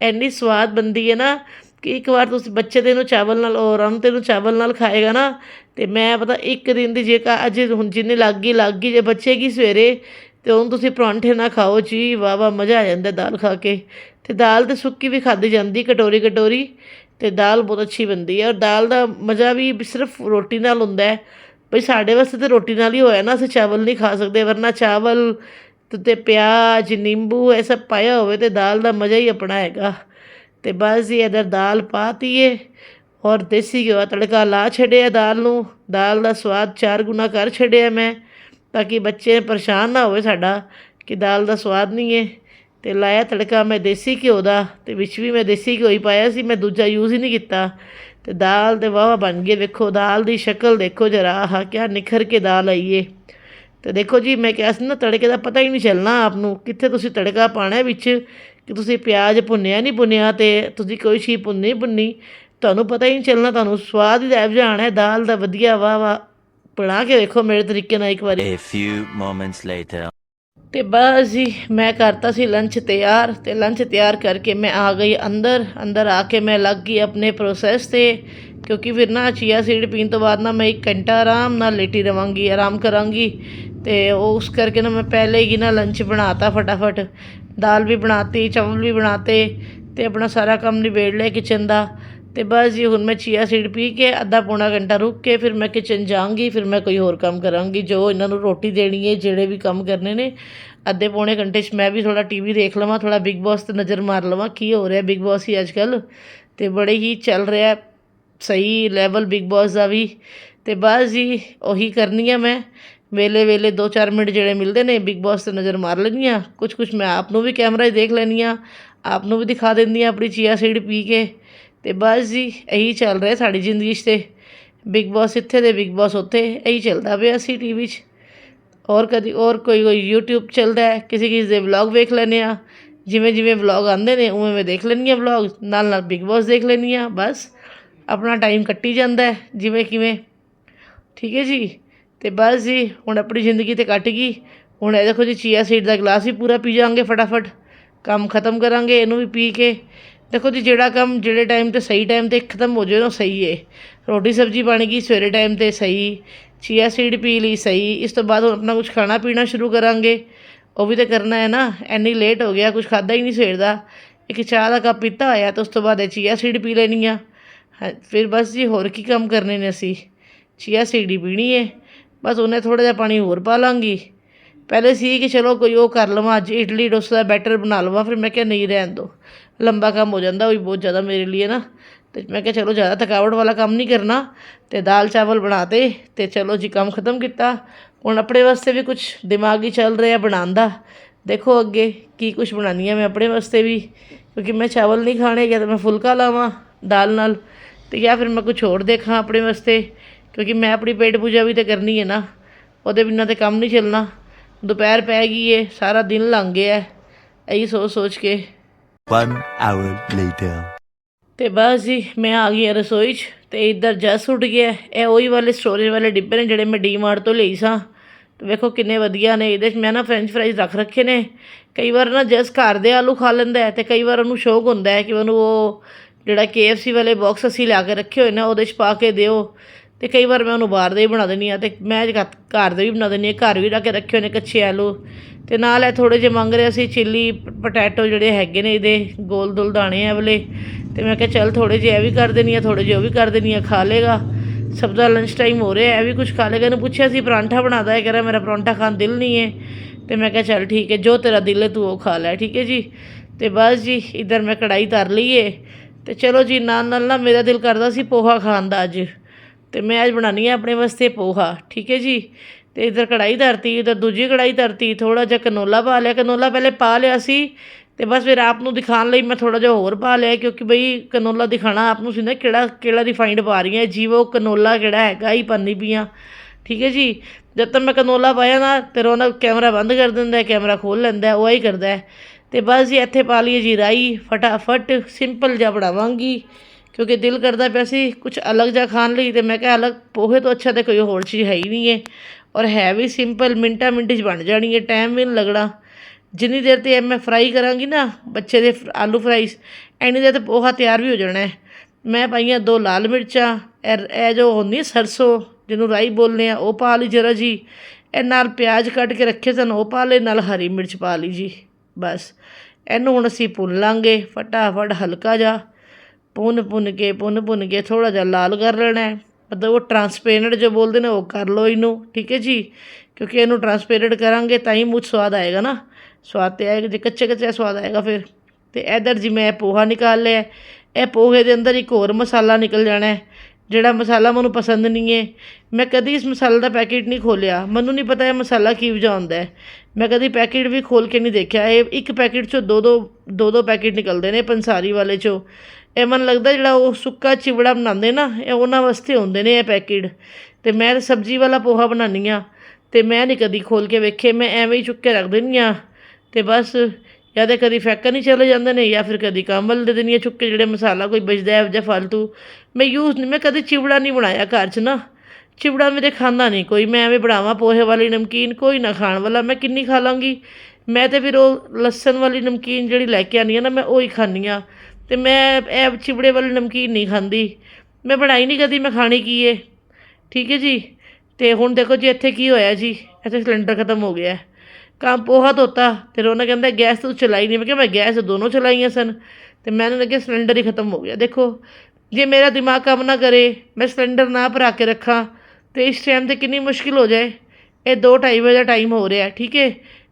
ਇੰਨੀ ਸਵਾਦ ਬੰਦੀ ਹੈ ਨਾ ਕਿ ਇੱਕ ਵਾਰ ਤੁਸੀਂ ਬੱਚੇ ਦੇ ਨੂੰ ਚਾਵਲ ਨਾਲ ਔਰ ਅਮ ਤੇ ਨੂੰ ਚਾਵਲ ਨਾਲ ਖਾਏਗਾ ਨਾ, ਤੇ ਮੈਂ ਪਤਾ ਇੱਕ ਦਿਨ ਦੀ ਜੇ ਕਾ ਅੱਜ ਹੁਣ ਜਿੰਨੀ ਲੱਗ ਗਈ ਲੱਗ ਗਈ ਜੇ ਬੱਚੇਗੀ ਸਵੇਰੇ, ਤੇ ਉਹਨੂੰ ਤੁਸੀਂ ਪਰੌਂਠੇ ਨਾ ਖਾਓ। ਜੀ, ਵਾਹ ਵਾਹ, ਮਜ਼ਾ ਆ ਜਾਂਦਾ ਦਾਲ ਖਾ ਕੇ। ਤੇ ਦਾਲ ਤੇ ਸੁੱਕੀ ਵੀ ਖਾਦੀ ਜਾਂਦੀ, ਕਟੋਰੀ ਕਟੋਰੀ, ਤੇ ਦਾਲ ਬਹੁਤ ਅੱਛੀ ਬਣਦੀ ਹੈ। ਔਰ ਦਾਲ ਦਾ ਮਜ਼ਾ ਵੀ ਸਿਰਫ ਰੋਟੀ ਨਾਲ ਹੁੰਦਾ ਹੈ। ਬਈ ਸਾਡੇ ਵਾਸਤੇ ਤਾਂ ਰੋਟੀ ਨਾਲ ਹੀ ਹੋਇਆ ਨਾ, ਅਸੀਂ ਚਾਵਲ ਨਹੀਂ ਖਾ ਸਕਦੇ, ਵਰਨਾ ਚਾਵਲ ਤੇ ਪਿਆਜ਼, ਨਿੰਬੂ, ਇਹ ਸਭ ਪਾਇਆ ਹੋਵੇ ਤੇ ਦਾਲ ਦਾ ਮਜ਼ਾ ਹੀ ਆਪਣਾ ਹੈਗਾ। ਤੇ ਬਸ ਜੀ ਇਧਰ ਦਾਲ ਪਾਤੀ ਏ ਔਰ ਦੇਸੀ ਘਿਓ ਦਾ ਤੜਕਾ ਲਾ ਛੱਡਿਆ ਦਾਲ ਨੂੰ। ਦਾਲ ਦਾ ਸਵਾਦ ਚਾਰ ਗੁਣਾ ਕਰ ਛੱਡਿਆ ਮੈਂ, ਤਾਂ ਕਿ ਬੱਚੇ ਪਰੇਸ਼ਾਨ ਨਾ ਹੋਵੇ ਸਾਡਾ ਕਿ ਦਾਲ ਦਾ ਸਵਾਦ ਨਹੀਂ ਹੈ ਤੇ ਲਾਇਆ ਤੜਕਾ ਮੈਂ ਦੇਸੀ ਘਿਓ ਦਾ, ਤੇ ਵਿੱਚ ਵੀ ਮੈਂ ਦੇਸੀ ਘਿਓ ਹੀ ਪਾਇਆ ਸੀ, ਮੈਂ ਦੂਜਾ ਯੂਜ਼ ਹੀ ਨਹੀਂ ਕੀਤਾ। ਤੇ ਦਾਲ ਤੇ ਵਾਹ ਬਣ ਗਏ। ਵੇਖੋ, ਦਾਲ ਦੀ ਸ਼ਕਲ ਦੇਖੋ ਜਰਾ। ਆਹ ਕਿਆ ਨਿਖਰ ਕੇ ਦਾਲ ਆਈਏ ਏ। ਤੇ ਦੇਖੋ ਜੀ, ਮੈਂ ਕਿਹਾ ਸੀ ਨਾ, ਤੜਕੇ ਦਾ ਪਤਾ ਹੀ ਨਹੀਂ ਚੱਲਣਾ ਆਪ ਨੂੰ ਕਿੱਥੇ ਤੁਸੀਂ ਤੜਕਾ ਪਾਣਾ ਵਿੱਚ, ਕਿ ਤੁਸੀਂ ਪਿਆਜ਼ ਭੁੰਨਿਆ ਨਹੀਂ ਭੁੰਨਿਆ ਤੇ ਤੁਸੀਂ ਕੋਈ ਚੀਜ਼ ਭੁੰਨੀ ਭੁੰਨੀ। ਤੁਹਾਨੂੰ ਪਤਾ ਹੀ ਨਹੀਂ ਚੱਲਣਾ, ਤੁਹਾਨੂੰ ਸਵਾਦ ਹੀ ਲੈ ਜਾਣਾ ਹੈ। ਦਾਲ ਦਾ ਵਧੀਆ ਵਾਹ ਵਾਹ ਬਣਾ ਕੇ ਵੇਖੋ ਮੇਰੇ ਤਰੀਕੇ ਨਾਲ ਇੱਕ ਵਾਰੀ। A few moments later. ਤੇ ਬਸ ਜੀ, ਮੈਂ ਕਰਤਾ ਸੀ ਲੰਚ ਤਿਆਰ ਤੇ ਲੰਚ ਤਿਆਰ ਕਰਕੇ ਮੈਂ ਆ ਗਈ ਅੰਦਰ ਅੰਦਰ ਆ ਕੇ ਮੈਂ ਲੱਗ ਗਈ ਆਪਣੇ ਪ੍ਰੋਸੈਸ ਤੇ ਕਿਉਂਕਿ ਫਿਰ ਨਾ ਚੀਆ ਸੀਡ ਪੀਣ ਤੋਂ ਬਾਅਦ ਨਾ ਮੈਂ ਇੱਕ ਘੰਟਾ ਆਰਾਮ ਨਾਲ ਲੇਟੀ ਰਵਾਂਗੀ, ਆਰਾਮ ਕਰਾਂਗੀ ਤੇ ਉਸ ਕਰਕੇ ਨਾ ਮੈਂ ਪਹਿਲੇ ਹੀ ਨਾ ਲੰਚ ਬਣਾਤਾ ਫਟਾਫਟ। ਦਾਲ ਵੀ ਬਣਾਤੀ, ਚਾਵਲ ਵੀ ਬਣਾਤੇ ਤੇ ਆਪਣਾ ਸਾਰਾ ਕੰਮ ਨਿਬੇੜ ਲਿਆ ਕਿਚਨ ਦਾ। ਤੇ ਬਸ ਜੀ, ਹੁਣ ਮੈਂ ਚੀਆ ਸੀਡ ਪੀ ਕੇ, ਅੱਧਾ ਪੌਣਾ ਘੰਟਾ ਰੁਕ ਕੇ, ਫਿਰ ਮੈਂ ਕਿਚਨ ਜਾਵਾਂਗੀ ਫਿਰ ਮੈਂ ਕੋਈ ਹੋਰ ਕੰਮ ਕਰਾਂਗੀ, ਜੋ ਇਹਨਾਂ ਨੂੰ ਰੋਟੀ ਦੇਣੀ ਹੈ, ਜਿਹੜੇ ਵੀ ਕੰਮ ਕਰਨੇ ਨੇ, ਅੱਧੇ ਪੌਣੇ ਘੰਟੇ 'ਚ ਮੈਂ ਵੀ ਥੋੜਾ ਟੀਵੀ ਦੇਖ ਲਵਾਂ ਥੋੜਾ ਬਿਗ ਬੌਸ ਤੇ ਨਜ਼ਰ ਮਾਰ ਲਵਾਂ, ਕੀ ਹੋ ਰਿਹਾ ਬਿਗ ਬੌਸ ਹੀ ਅੱਜ ਕੱਲ ਤੇ ਬੜੇ ਹੀ ਚੱਲ ਰਿਹਾ, ਸਹੀ ਲੈਵਲ ਬਿਗ ਬੌਸ ਦਾ ਵੀ, ਤੇ ਬਸ ਜੀ, ਉਹੀ ਕਰਨੀ ਆ ਮੈਂ, ਵੇਲੇ ਵੇਲੇ 2-4 ਮਿੰਟ ਜਿਹੜੇ ਮਿਲਦੇ ਨੇ ਬਿਗ ਬੌਸ ਤੇ ਨਜ਼ਰ ਮਾਰ ਲੈਂਦੀ ਹਾਂ ਕੁਝ ਕੁਝ ਮੈਂ ਆਪ ਨੂੰ ਵੀ ਕੈਮਰਾ 'ਚ ਦੇਖ ਲੈਂਦੀ ਹਾਂ ਆਪ ਨੂੰ ਵੀ ਦਿਖਾ ਦਿੰਦੀ ਹਾਂ ਆਪਣੀ ਚੀਆ ਸੀਡ ਪੀ ਕੇ ਤੇ ਬਸ ਜੀ, ਇਹੀ ਚੱਲ ਰਿਹਾ ਸਾਡੀ ਜ਼ਿੰਦਗੀ 'ਚ ਤੇ। ਬਿਗ ਬੌਸ ਇੱਥੇ ਤੇ ਬਿਗ ਬੌਸ ਉੱਥੇ, ਇਹੀ ਚੱਲਦਾ ਪਿਆ ਸੀ ਟੀਵੀ 'ਚ। ਔਰ ਕਦੀ ਔਰ ਕੋਈ ਕੋਈ YouTube ਚੱਲਦਾ ਹੈ, ਕਿਸੇ ਕਿਸੇ ਦੇ ਵਲੌਗ ਵੇਖ ਲੈਂਦੇ ਆ ਜਿਵੇਂ ਜਿਵੇਂ ਵਲੌਗ ਆਉਂਦੇ ਨੇ, ਉਵੇਂ ਮੈਂ ਦੇਖ ਲੈਂਦੀ ਹਾਂ ਵਲੌਗ ਨਾਲ ਨਾਲ ਬਿਗ ਬੌਸ ਦੇਖ ਲੈਂਦੀ ਹਾਂ ਬਸ। ਆਪਣਾ ਟਾਈਮ ਕੱਟੀ ਜਾਂਦਾ ਹੈ, ਜਿਵੇਂ, ਕਿਵੇਂ। ਠੀਕ ਹੈ ਜੀ? ਤੇ ਬਸ ਜੀ, ਹੁਣ ਆਪਣੀ ਜ਼ਿੰਦਗੀ ਤੇ ਕੱਟ ਗਈ। ਹੁਣ ਇਹ ਦੇਖੋ ਜੀ ਚੀਆ ਸੀਡ ਦਾ ਗਲਾਸ ਵੀ ਪੂਰਾ ਪੀ ਜਾਵਾਂਗੇ ਫਟਾਫਟ। ਕੰਮ ਖਤਮ ਕਰਾਂਗੇ, ਇਹਨੂੰ ਵੀ ਪੀ ਕੇ। ਦੇਖੋ ਜੀ, ਜਿਹੜਾ ਕੰਮ ਜਿਹੜੇ ਟਾਈਮ ਤੇ ਸਹੀ ਟਾਈਮ ਤੇ ਖਤਮ ਹੋ ਜਾਵੇ ਉਹ ਸਹੀ ਏ। ਰੋਟੀ ਸਬਜ਼ੀ ਬਣ ਗਈ, ਸਵੇਰੇ ਟਾਈਮ ਤੇ ਸਹੀ। ਚੀਆ ਸੀਡ ਪੀ ਲਈ, ਸਹੀ। ਇਸ ਤੋਂ ਬਾਅਦ ਹੁਣ ਆਪਣਾ ਕੁਝ ਖਾਣਾ ਪੀਣਾ ਸ਼ੁਰੂ ਕਰਾਂਗੇ। ਉਹ ਵੀ ਤਾਂ ਕਰਨਾ ਹੈ ਨਾ। ਐਨੀ ਲੇਟ ਹੋ ਗਿਆ ਕੁਝ ਖਾਦਾ ਹੀ ਨਹੀਂ ਸਵੇਰ ਦਾ। ਇੱਕ ਚਾਹ ਦਾ ਕੱਪ ਪੀਤਾ ਹੋਇਆ ਤੇ ਉਸ ਤੋਂ ਬਾਅਦ ਇਹ ਚੀਆ ਸੀਡ ਪੀ ਲੈਣੀ ਆ। ਫਿਰ ਬਸ ਜੀ, ਹੋਰ ਕੀ ਕੰਮ ਕਰਨੇ ਨੇ ਅਸੀਂ? ਚੀਆ ਸੀਡ ਹੀ ਪੀਣੀ ਏ। ਬਸ ਉਹਨੇ ਥੋੜਾ ਜਿਹਾ ਪਾਣੀ ਹੋਰ ਪਾ ਲਾਂਗੀ। ਪਹਿਲੇ ਸੀ ਕਿ ਚਲੋ ਕੋਈ ਉਹ ਕਰ ਲਵਾਂ, ਅੱਜ ਇਡਲੀ ਡੋਸਾ ਦਾ ਬੈਟਰ ਬਣਾ ਲਵਾਂ, ਫਿਰ ਮੈਂ ਕਿਹਾ ਨਹੀਂ ਰਹਿਣ ਦੋ। ਲੰਬਾ ਕੰਮ ਹੋ ਜਾਂਦਾ, ਉਹ ਵੀ ਬਹੁਤ ਜ਼ਿਆਦਾ ਮੇਰੇ ਲਈ ਨਾ। ਅਤੇ ਮੈਂ ਕਿਹਾ ਚਲੋ ਜ਼ਿਆਦਾ ਥਕਾਵਟ ਵਾਲਾ ਕੰਮ ਨਹੀਂ ਕਰਨਾ ਅਤੇ ਦਾਲ ਚਾਵਲ ਬਣਾ ਤੇ ਅਤੇ ਚਲੋ ਜੀ ਕੰਮ ਖਤਮ ਕੀਤਾ। ਹੁਣ ਆਪਣੇ ਵਾਸਤੇ ਵੀ ਕੁਝ ਹੀ ਚੱਲ ਰਿਹਾ ਬਣਾਉਣ ਦਾ। ਦੇਖੋ ਅੱਗੇ ਕੀ ਕੁਝ ਬਣਾਉਣੀ ਆ ਮੈਂ ਆਪਣੇ ਵਾਸਤੇ ਵੀ, ਕਿਉਂਕਿ ਮੈਂ ਚਾਵਲ ਨਹੀਂ ਖਾਣੇ, ਜਾਂ ਤਾਂ ਮੈਂ ਫੁਲਕਾ ਲਾਵਾਂ ਦਾਲ ਨਾਲ, ਤੇ ਜਾਂ ਫਿਰ ਮੈਂ ਕੁਝ ਹੋਰ ਦੇਖਾਂ ਆਪਣੇ ਵਾਸਤੇ, ਕਿਉਂਕਿ ਮੈਂ ਆਪਣੀ ਪੇਟ ਪੂਜਾ ਵੀ ਤਾਂ ਕਰਨੀ ਹੈ ਨਾ। ਉਹਦੇ ਬਿਨਾਂ ਤੇ ਕੰਮ ਨਹੀਂ ਚੱਲਣਾ। ਦੁਪਹਿਰ ਪੈ ਗਈ ਏ, ਸਾਰਾ ਦਿਨ ਲੰਘ ਗਿਆ, ਇਹੀ ਸੋਚ ਸੋਚ ਕੇ One hour later. ਤੇ ਬਸ ਜੀ, ਮੈਂ ਆ ਗਈ ਹਾਂ ਰਸੋਈ 'ਚ ਤੇ ਇੱਧਰ ਜਸ ਉੱਡ ਗਿਆ ਇਹ ਉਹੀ ਵਾਲੇ ਸਟੋਰੇਜ ਵਾਲੇ ਡਿੱਬੇ ਨੇ ਜਿਹੜੇ ਮੈਂ ਡੀਮਾਰਟ ਤੋਂ ਲਈ ਸਾਂ। ਤੇ ਵੇਖੋ ਕਿੰਨੇ ਵਧੀਆ ਨੇ। ਇਹਦੇ 'ਚ ਮੈਂ ਨਾ ਫ੍ਰੈਂਚ ਫਰਾਈਜ਼ ਰੱਖ ਰੱਖੇ ਨੇ। ਕਈ ਵਾਰ ਨਾ ਜਸ ਘਰ ਦੇ ਆਲੂ ਖਾ ਲੈਂਦਾ ਹੈ ਤੇ ਕਈ ਵਾਰ ਉਹਨੂੰ ਸ਼ੌਕ ਹੁੰਦਾ ਹੈ ਕਿ ਉਹਨੂੰ ਉਹ ਜਿਹੜਾ KFC ਵਾਲੇ ਬਾਕਸ ਅਸੀਂ ਲਿਆ ਕੇ ਰੱਖੇ ਹੋਏ ਨੇ, ਉਹਦੇ 'ਚ ਪਾ ਕੇ ਦਿਓ। ਤੇ ਕਈ ਵਾਰ ਮੈਂ ਉਹਨੂੰ ਬਾਹਰ ਦੇ ਹੀ ਬਣਾ ਦਿੰਦੀ ਆ ਤੇ ਮੈਂ ਘਰ ਦੇ ਵੀ ਬਣਾ ਦਿੰਦੀ ਆ ਘਰ ਵੀ ਰੱਖ ਕੇ ਰੱਖੇ ਹੋਏ ਨੇ ਕੱਚੇ ਆਲੂ। ਤੇ ਨਾਲ ਇਹ ਥੋੜੇ ਜਿਹੇ ਮੰਗ ਰਿਹਾ ਸੀ ਚਿੱਲੀ, ਪੋਟੈਟੋ ਜਿਹੜੇ ਹੈਗੇ ਨੇ ਇਹਦੇ, ਗੋਲ ਦੁਲ ਦਾਣੇ ਆ ਵਾਲੇ। ਤੇ ਮੈਂ ਕਿਹਾ ਚੱਲ ਥੋੜੇ ਜਿਹੇ ਇਹ ਵੀ ਕਰ ਦੇਣੀ ਆ ਥੋੜੇ ਜਿਹੇ ਉਹ ਵੀ ਕਰ ਦੇਣੀ ਆ, ਖਾ ਲੇਗਾ। ਸਭ ਦਾ ਲੰਚ ਟਾਈਮ ਹੋ ਰਿਹਾ, ਇਹ ਵੀ ਕੁਝ ਖਾ ਲੇਗਾ। ਇਹਨੂੰ ਪੁੱਛਿਆ ਸੀ, ਪਰਾਂਠਾ ਬਣਾਦਾ ਹੈ, ਕਹਿੰਦਾ ਮੇਰਾ ਪਰਾਂਠਾ ਖਾਣ ਦਿਲ ਨਹੀਂ ਹੈ। ਤੇ ਮੈਂ ਕਿਹਾ ਚੱਲ ਠੀਕ ਹੈ, ਜੋ ਤੇਰਾ ਦਿਲ ਹੈ ਤੂੰ ਉਹ ਖਾ ਲੈ, ਠੀਕ ਹੈ ਜੀ। ਤੇ ਬਸ ਜੀ, ਇਧਰ ਮੈਂ ਕੜਾਈ ਧਰ ਲਈਏ ਤੇ ਚਲੋ ਜੀ, ਨਾਲ ਨਾਲ ਨਾ ਮੇਰਾ ਦਿਲ ਕਰਦਾ ਸੀ ਪੋਹਾ ਖਾਣ ਦਾ ਅੱਜ। ਤੇ ਮੈਂ ਅੱਜ ਬਣਾਉਣੀ ਆ ਆਪਣੇ ਵਾਸਤੇ ਪੋਹਾ, ਠੀਕ ਹੈ ਜੀ। ਤੇ ਇਧਰ ਕੜਾਈ ਧਰਤੀ ਇਧਰ ਦੂਜੀ ਕੜਾਈ ਧਰਤੀ ਥੋੜਾ ਜਿਹਾ ਕਨੋਲਾ ਪਾ ਲਿਆ ਕਨੋਲਾ ਪਹਿਲੇ ਪਾ ਲਿਆ ਸੀ ਤੇ ਬਸ ਫਿਰ ਆਪ ਨੂੰ ਦਿਖਾਉਣ ਲਈ ਮੈਂ ਥੋੜਾ ਜਿਹਾ ਹੋਰ ਪਾ ਲਿਆ ਕਿਉਂਕਿ ਬਈ ਕਨੋਲਾ ਦਿਖਾਣਾ ਆਪ ਨੂੰ ਸੀ ਨਾ ਕਿਹੜਾ ਕਿਹੜਾ ਰਿਫਾਈਂਡ ਪਾ ਰਹੀ ਹੈ ਜੀਵੋ ਕਨੋਲਾ ਕਿਹੜਾ ਹੈਗਾ ਹੀ ਪਾਉਂਦੀ ਪਈਆਂ ਠੀਕ ਹੈ ਜੀ? ਜਦ ਤੱਕ ਮੈਂ ਕਨੋਲਾ ਪਾਇਆ ਨਾ ਤੇ ਉਹਨਾਂ ਕੈਮਰਾ ਬੰਦ ਕਰ ਦਿੰਦਾ ਹੈ ਕੈਮਰਾ ਖੋਲ ਲੈਂਦਾ ਹੈ, ਉਹ ਹੀ ਕਰਦਾ ਹੈ। ਤੇ ਬਸ ਜੀ ਇੱਥੇ ਪਾ ਲਈਏ ਜੀ ਰਾਈ ਫਟਾਫਟ ਸਿੰਪਲ ਜਿਹਾ ਬਣਾਵਾਂਗੀ ਕਿਉਂਕਿ ਦਿਲ ਕਰਦਾ ਪਿਆ ਸੀ ਕੁਝ ਅਲੱਗ ਜਿਹਾ ਖਾਣ ਲਈ ਤੇ ਮੈਂ ਕਿਹਾ ਅਲੱਗ ਪੋਹੇ ਤੋਂ ਅੱਛਾ ਤੇ ਕੋਈ ਹੋਰ ਚੀਜ਼ ਹੈ ਹੀ ਨਹੀਂ ਹੈ। ਔਰ ਹੈ ਵੀ ਸਿੰਪਲ ਮਿੰਟਾਂ ਮਿੰਟ 'ਚ ਬਣ ਜਾਣੀ ਹੈ ਟਾਈਮ ਵੀ ਨਹੀਂ ਲੱਗਣਾ। ਜਿੰਨੀ ਦੇਰ ਤੇ ਇਹ ਮੈਂ ਫਰਾਈ ਕਰਾਂਗੀ ਨਾ, ਬੱਚੇ ਦੇ ਫ- ਆਲੂ ਫਰਾਈਸ ਐਨੀ ਦੇਰ ਤੇ ਪੋਹਾ ਤਿਆਰ ਵੀ ਹੋ ਜਾਣਾ ਮੈਂ ਪਾਈਆਂ ਦੋ ਲਾਲ ਮਿਰਚਾਂ ਇਹ ਇਹ ਜੋ ਹੁੰਦੀ ਸਰਸੋਂ, ਜਿਹਨੂੰ ਰਾਈ ਬੋਲਦੇ ਆ ਉਹ ਪਾ ਲਈ ਜਰਾ ਜੀ। ਇਹ ਨਾਲ ਪਿਆਜ਼ ਕੱਟ ਕੇ ਰੱਖੇ ਸਨ, ਉਹ ਪਾ ਲਏ, ਨਾਲ ਹਰੀ ਮਿਰਚ ਪਾ ਲਈ ਜੀ, ਬਸ। ਇਹਨੂੰ ਹੁਣ ਅਸੀਂ ਭੁੰਨ ਲਾਂਗੇ, ਫਟਾਫਟ ਹਲਕਾ ਜਿਹਾ। ਭੁੰਨ ਭੁੰਨ ਕੇ ਭੁੰਨ ਭੁੰਨ ਕੇ ਥੋੜਾ ਜਿਹਾ ਲਾਲ ਕਰ ਲੈਣਾ ਮਤਲਬ ਉਹ ਟਰਾਂਸਪੇਰੈਂਟ ਜੋ ਬੋਲਦੇ ਨੇ ਉਹ ਕਰ ਲਓ ਇਹਨੂੰ, ਠੀਕ ਹੈ ਜੀ? ਕਿਉਂਕਿ ਇਹਨੂੰ ਟਰਾਂਸਪੇਰੈਂਟ ਕਰਾਂਗੇ ਤਾਂ ਹੀ ਮੂੰਹ ਸਵਾਦ ਆਏਗਾ ਨਾ। ਸਵਾਦ ਤੇ ਆਏਗਾ, ਜੇ ਕੱਚੇ ਕੱਚੇ ਸਵਾਦ ਆਏਗਾ ਫਿਰ। ਤੇ ਇਧਰ ਜੀ ਮੈਂ ਪੋਹਾ ਨਿਕਾਲ ਲਿਆ। ਇਹ ਪੋਹੇ ਦੇ ਅੰਦਰ ਇੱਕ ਹੋਰ ਮਸਾਲਾ ਨਿਕਲ ਜਾਣਾ ਹੈ, ਜਿਹੜਾ ਮਸਾਲਾ ਮੈਨੂੰ ਪਸੰਦ ਨਹੀਂ ਹੈ। ਮੈਂ ਕਦੀ ਇਸ ਮਸਾਲੇ ਦਾ ਪੈਕੇਟ ਨਹੀਂ ਖੋਲਿਆ ਮੈਨੂੰ ਨਹੀਂ ਪਤਾ ਇਹ ਮਸਾਲਾ ਕਿਹੋ ਜਿਹਾ ਹੁੰਦਾ ਹੈ। ਮੈਂ ਕਦੀ ਪੈਕੇਟ ਵੀ ਖੋਲ ਕੇ ਨਹੀਂ ਦੇਖਿਆ। ਇਹ ਇੱਕ ਪੈਕੇਟ ਚੋਂ ਦੋ ਦੋ ਦੋ ਦੋ ਪੈਕੇਟ ਨਿਕਲਦੇ ਨੇ ਪੰਸਾਰੀ ਵਾਲੇ ਚੋਂ। ਇਹ ਮਨ ਲੱਗਦਾ ਜਿਹੜਾ ਉਹ ਸੁੱਕਾ ਚਿਵੜਾ ਬਣਾਉਂਦੇ ਨਾ, ਇਹ ਉਹਨਾਂ ਵਾਸਤੇ ਹੁੰਦੇ ਨੇ ਇਹ ਪੈਕੇਟ ਤੇ ਮੈਂ ਤਾਂ ਸਬਜ਼ੀ ਵਾਲਾ ਪੋਹਾ ਬਣਾਉਂਦੀ ਹਾਂ ਤੇ ਮੈਂ ਨਹੀਂ ਕਦੀ ਖੋਲ ਕੇ ਵੇਖੇ, ਮੈਂ ਐਵੇਂ ਹੀ ਚੁੱਕ ਕੇ ਰੱਖ ਦਿੰਦੀ ਹਾਂ। ਤੇ ਬਸ ਜਾਂ ਤੇ ਕਦੀ ਫੈਕਣ ਨਹੀਂ ਚਲੇ ਜਾਂਦੇ ਨੇ ਜਾਂ ਫਿਰ ਕਦੀ ਕੰਮ ਦੇ ਦਿੰਦੀ ਹਾਂ ਚੁੱਕ ਕੇ ਜਿਹੜੇ ਮਸਾਲਾ ਕੋਈ ਬਚਦਾ ਹੈ ਜਾਂ ਫालतू ਮੈਂ ਯੂਜ਼ ਨਹੀਂ, ਮੈਂ ਕਦੇ ਚਿਵੜਾ ਨਹੀਂ ਬਣਾਇਆ ਘਰ 'ਚ ਨਾ। ਚਿਵੜਾ ਮੇਰੇ ਖਾਂਦਾ ਨਹੀਂ ਕੋਈ, ਮੈਂ ਐਵੇਂ ਬਣਾਵਾਂ ਪੋਹੇ ਵਾਲੀ ਨਮਕੀਨ, ਕੋਈ ਨਾ ਖਾਣ ਵਾਲਾ, ਮੈਂ ਕਿੰਨੀ ਖਾ ਲਾਂਗੀ। ਮੈਂ ਤੇ ਫਿਰ ਉਹ ਲਸਣ ਵਾਲੀ ਨਮਕੀਨ ਜਿਹੜੀ ਲੈ ਕੇ ਆਉਂਦੀ ਹਾਂ ਨਾ, ਮੈਂ ਉਹ ਹੀ ਖਾਂਦੀ ਹਾਂ। ਤੇ ਮੈਂ ਇਹ ਚਿਬੜੇ ਵਾਲੀ ਨਮਕੀਨ ਨਹੀਂ ਖਾਂਦੀ। ਮੈਂ ਬਣਾਈ ਨਹੀਂ ਕਦੀ, ਮੈਂ ਖਾਣੀ ਕੀ ਏ? ਠੀਕ ਹੈ ਜੀ? ਤੇ ਹੁਣ ਦੇਖੋ ਜੀ, ਇੱਥੇ ਕੀ ਹੋਇਆ ਜੀ? ਇੱਥੇ ਸਿਲੰਡਰ ਖਤਮ ਹੋ ਗਿਆ। ਕੰਮ ਪੋਹਾ ਧੋਤਾ ਫਿਰ ਉਹਨਾਂ ਕਹਿੰਦਾ, ਗੈਸ ਤੂੰ ਚਲਾਈ ਨਹੀਂ। ਮੈਂ ਕਿਹਾ, ਮੈਂ ਗੈਸ ਦੋਨੋਂ ਚਲਾਈਆਂ ਸਨ, ਤੇ ਮੈਨੂੰ ਲੱਗਿਆ ਸਿਲੰਡਰ ਹੀ ਖਤਮ ਹੋ ਗਿਆ। ਦੇਖੋ, ਜੇ ਮੇਰਾ ਦਿਮਾਗ ਕੰਮ ਨਾ ਕਰੇ, ਮੈਂ ਸਿਲੰਡਰ ਨਾ ਭਰਾ ਕੇ ਰੱਖਾਂ, ਤੇ ਇਸ ਟਾਈਮ ਤੇ ਕਿੰਨੀ ਮੁਸ਼ਕਿਲ ਹੋ ਜਾਏ। ਇਹ 2:30 ਵਜੇ ਦਾ ਟਾਈਮ ਹੋ ਰਿਹਾ, ਠੀਕ ਹੈ